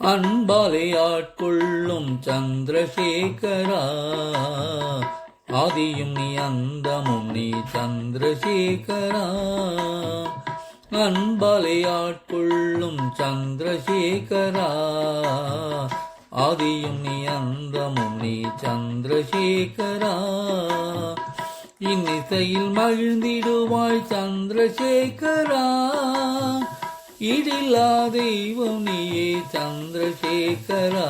அன்பாலை ஆட்கொள்ளும் சந்திரசேகரா. ஆதியும் நீ அந்தமும் நீ சந்திரசேகரா. அன்பாலை ஆட்கொள்ளும் சந்திரசேகரா. ஆதியும் நீ அந்தமும் நீ சந்திரசேகரா. இன்னிசையில் மகிழ்ந்திடுவாய் சந்திரசேகரா. இதில்லா தெய்வம் நீயே சந்திரசேகரா.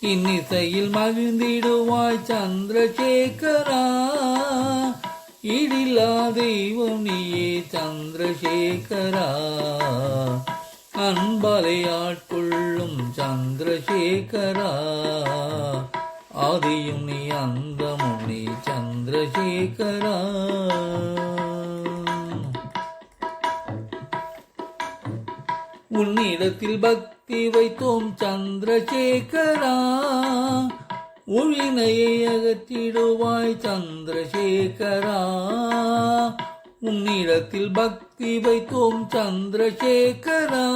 இன்னிசையில் மகிழ்ந்திடுவாய் சந்திரசேகரா. இடில்லா தெய்வம் நீயே சந்திரசேகரா. அன்பலை ஆட்கொள்ளும் சந்திரசேகரா. ஆதியும் நீ அந்தமும் நீ சந்திரசேகரா. உன்னிடத்தில் பக்தி வைத்தோம் சந்திரசேகரா. ஒழினையை அகற்றிடுவாய் சந்திரசேகரா. உன்னிடத்தில் பக்தி வைத்தோம் சந்திரசேகரா.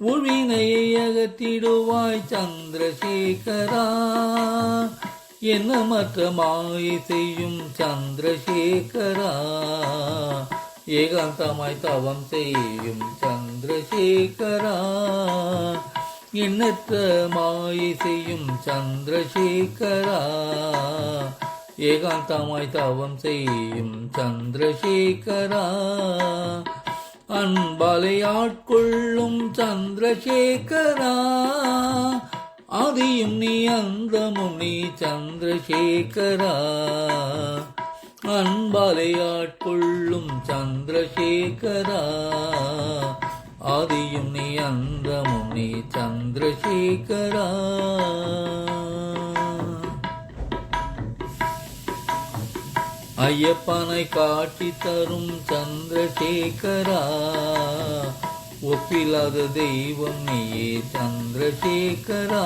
ஒழினையை அகற்றிடுவாய் சந்திரசேகரா. என்ன மற்ற மாயை செய்யும் சந்திரசேகரா. ஏகாந்தமாய் தவம் செய்யும் சந்திர சந்திரசேகரா. எண்ணற்ற மாயை செய்யும் சந்திரசேகரா. ஏகாந்தமாய் தவம் செய்யும் சந்திரசேகரா. அன்பலை ஆட்கொள்ளும் சந்திரசேகரா. ஆதியும் நீ அந்தமும் நீ சந்திரசேகரா. அன்பாலை ஆட்கொள்ளும் சந்திரசேகரா. ஆதியும் நீ அந்தமும் நீ சந்திரசேகரா. ஐயப்பனை காட்டி தரும் சந்திரசேகரா. ஒப்பில்லாத தெய்வம் நீயே சந்திரசேகரா.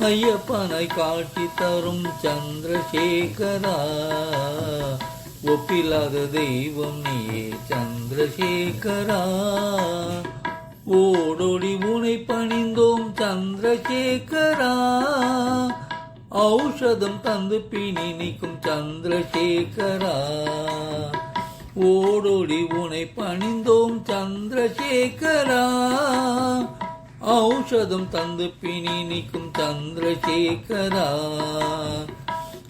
ஐயப்பனை காட்டி தரும் சந்திரசேகரா. ஒப்பில்லாத தெய்வம் நீயே சந்திரசேகரா. ஓடொடி முனை பணிந்தோம் சந்திரசேகரா. ஔஷதம் தந்து பிணி நீக்கும் சந்திரசேகரா. ஓடோடி உனை பணிந்தோம் சந்திரசேகரா. ஔஷதம் தந்து பிணி நீக்கும் சந்திரசேகரா.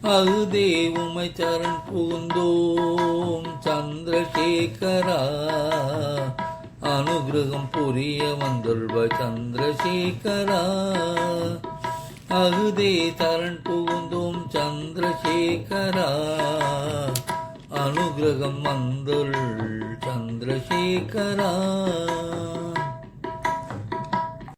அகுதே உமை சரண் புகுந்தோம் சந்திரசேகரா அனுகிரகம் புரிய வந்துள்வ சந்திரசேகரா. அகுதே தரண் புகுந்தோம் சந்திரசேகரா அனுகிரகம் வந்துள் சந்திரசேகரா.